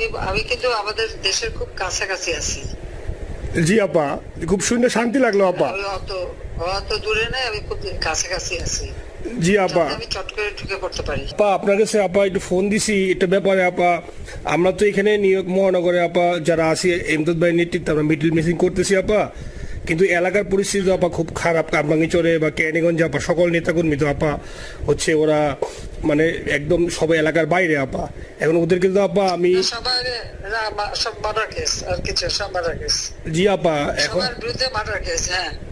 আমি আমি কিন্তু আমাদের দেশের খুব কাছাকাছি আছি। জি আপা খুব শুনে শান্তি লাগল আপা। আমি অত অত দূরে নাই আমি খুব কাছাকাছি আছি। জি আপা। আমি চট করে ঢুকে পড়তে পারি। আপা আপনার কাছে আপা একটু ফোন দিছি এটা ব্যাপারে আপা। আমরা তো এখানে নিউ ইয়র্ক মহানগরে আপা যারা আছি এমদাদ ভাই নেতৃত্বে আমরা মিডিল মিসিং করতেছি আপা। কিন্তু এলাকার পরিস্থিতি আপা খুব খারাপ। কামরাঙ্গিচরে বা ক্যানিগঞ্জ আপা সকল নেতাকর্মী তো আপা হচ্ছে ওরা মানে একদম সবাই এলাকার বাইরে আপা। এখন ওদের কিন্তু আপা আমি জি আপা এখন বিরুদ্ধে মার্ডার কেস হ্যাঁ।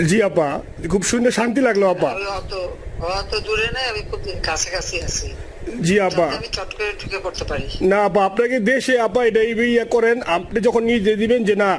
জি আপা। খুব শুনে শান্তি লাগল আপা। অত অত দূরে নাই আমি খুব কাছাকাছি আছি। জি আপা। না আপা আপনাকে দেশে আপা এটা এই ইয়ে করেন আপনি যখন নিয়ে দিবেন যে না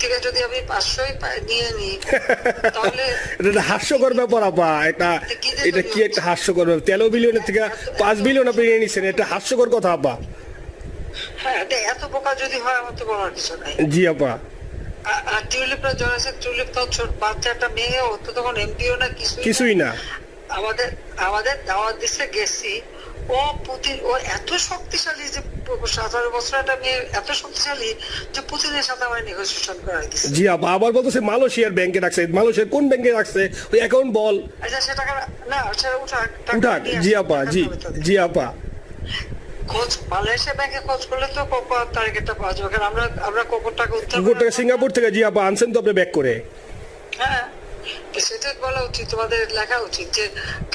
থেকে যদি আমি পাঁচশোই নিয়ে নিই তাহলে এটা হাস্যকর ব্যাপার আপা। এটা এটা কি একটা হাস্যকর ব্যাপার? তেরো বিলিয়নের থেকে পাঁচ বিলিয়ন আপনি নিয়ে নিচ্ছেন এটা হাস্যকর কথা আপা। হ্যাঁ এত বোকা যদি হয় আমার তো বলার কিছু নাই। জি আপা। আর- আর টিউলিপরা জড়াছে টিউলিপ তো ছোট বাচ্চা একটা মেয়ে ও তো তখন এমপিও না কিছুই না। কিছুই না। আমাদের আমাদের দাওয়াত দিচ্ছে গেছি। ও পুতিন ও এত শক্তিশালী যে বছর একটা মেয়ে এত শক্তিশালী যে পুতিনের সাথে আমার নেগোসিয়েশন করাই দিচ্ছে জি আপা আবার বলতেছে মালয়েশিয়ার ব্যাংকে রাখছে। মালয়েশিয়ার কোন ব্যাংকে রাখছে? ওই অ্যাকাউন্ট বল। আচ্ছা সে টাকা না সেটা উঠাক টাকা উঠাক নিয়ে জি আসুক, আপা জি জি আপা খোঁজ মালয়েশিয়া ব্যাংকে খোঁজ করলে তো কোকো টার্গেটটা পাওয়া যাবে। কারণ আমরা আমরা টাকা উদ্ধার সিঙ্গাপুর থেকে জি আপা আনছেন তো আপনি ব্যাক করে। হ্যাঁ সেটা বলা উচিত তোমাদের লেখা উচিত যে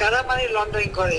কারা মানি লন্ডারিং করে?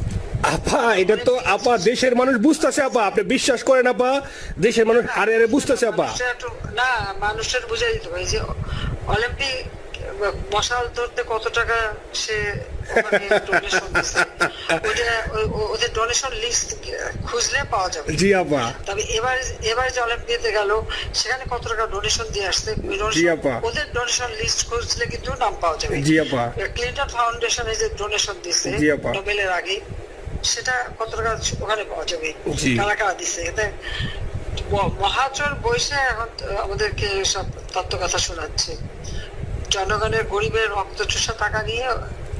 আপা এটা তো আপা দেশের মানুষ বুঝতেছে আপা। আপনি বিশ্বাস করেন আপা দেশের মানুষ হারে হারে বুঝতেছে আপা। না মানুষের বুঝাই দিতে পারে যে অলিম্পিক মশাল ধরতে কত টাকা সে ওদের- ডোনেশন লিস্ট খুঁজলে পাওয়া যাবে। জি আপা। তবে এবার এবার যে অলিম্পিয়াতে গেল সেখানে কত টাকা ডোনেশন দিয়ে আসছে? জি আপা। ওদের ডোনেশন লিস্ট খুঁজলে কিন্তু নাম পাওয়া যাবে। জি আপা। ক্লিন্টন ফাউন্ডেশনে যে ডোনেশন দিচ্ছে নোবেলের আগে। সেটা কত টাকা ওখানে পাওয়া যাবে? কারা কারা দিচ্ছে এতে ম- মহাচর বৈশে এখন আমাদেরকে সব তত্ত্ব কথা শোনাচ্ছে। জনগণের গরিবের রক্ত চুষা টাকা নিয়ে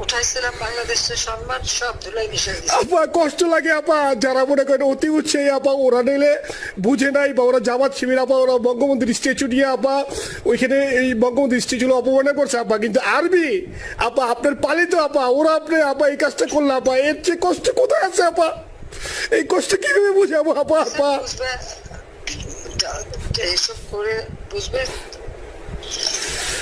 উঠাইছিলাম বাংলাদেশের সম্মান সব ধুলাই মিশে দিচ্ছে আপা কষ্ট লাগে আপা। যারা মনে করেন অতি উৎসাহী আপা ওরা নিলে বুঝে নাই বা ওরা জামাত শিবির আপা ওরা বঙ্গবন্ধুর স্ট্যাচু নিয়ে আপা ওইখানে এই করছে আপা। কিন্তু আরবি আপা আপনার পালিত আপা ওরা আপনি আপা এই কাজটা করলে আপা এর চেয়ে কষ্ট কোথায় আছে আপা? এই কষ্ট কীভাবে বুঝাবো আপা আপা এইসব করে বুঝবে